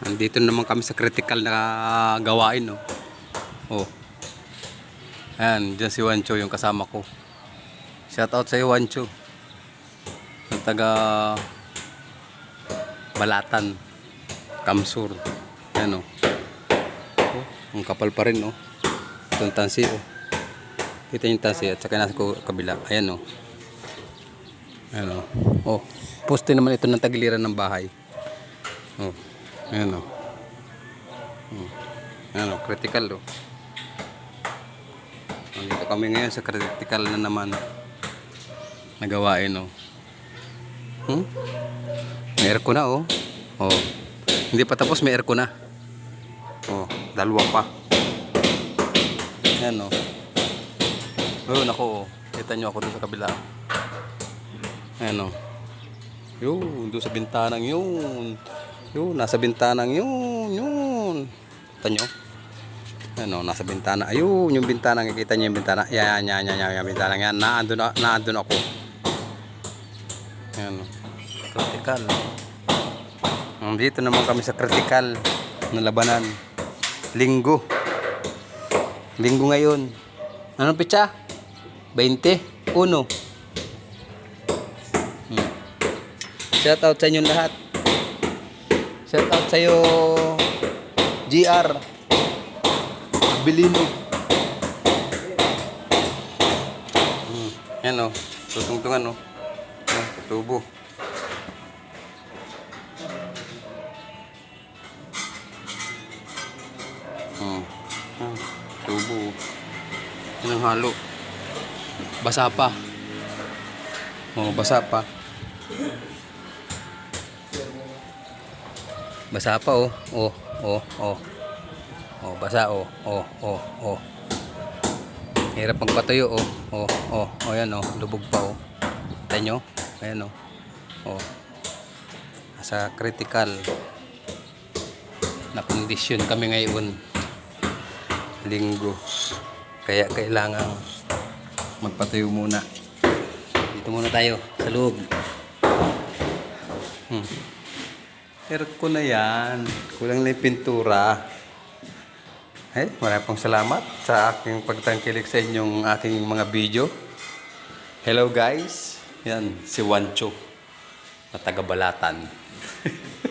Nandito naman kami sa critical na gawain, no. Oh. Ayan, dyan si Wancho yung kasama ko. Shout out sa iyo, Wancho. Yung taga Balatan. Kamsur. Ayan, oh. oh. Ang kapal pa rin, oh. Ito yung tansi, oh. Kita yung tansi at saka nasa kabila. Ayan, oh. Ayan, oh. Oh. Poste naman ito ng tagiliran ng bahay. Oh. Ayan. Oh. Ayan, oh. Critical, oh. Nandito kami ngayon sa critical na naman nagawain, oh. Hmm? May aircon na, oh. Oh. Hindi pa tapos, may aircon na. Oh, dalawa pa. Yan, oh. Oh, nako, oh. Kita nyo ako doon sa kabila. Ayan, oh. Yun, doon sa bintanang yun. Yun, nasa bintanang yun, yun. Kita nyo? Ano, nasa bintana. Ayun, yung bintana. Nakikita niyo yung bintana. Yan, yan, yan, yan, yung bintana. Yan, naandun, na- naandun ako. Yan. Critical. Dito naman kami sa critical na labanan. Linggo. Linggo ngayon. Anong pitsa? 20? Uno. Hmm. Shout out sa inyong lahat. Shout out sa iyo GR. Bilino. Hmm. Yan o. Tutungtungan o. Oh, tubo. Hmm. Ah, tubo. Yan ang halo. Basa pa. Oh, basa pa. Basa pa oh. Oh, oh, oh. Oh, basa oh. Oh, oh, oh. Hirap magpatuyo oh. Oh, oh, oh yan oh. Lubog pa oh. Kita nyo? Ayan oh. Oh. Nasa critical na kondisyon kami ngayon. Linggo. Kaya kailangan magpatuyo muna. Dito muna tayo sa loob. Hmm. Aircon na yan. Kulang na yung pintura. Eh, maraming pong salamat sa aking pagtangkilik sa inyong aking mga video. Hello guys. Yan, si Wancho na taga.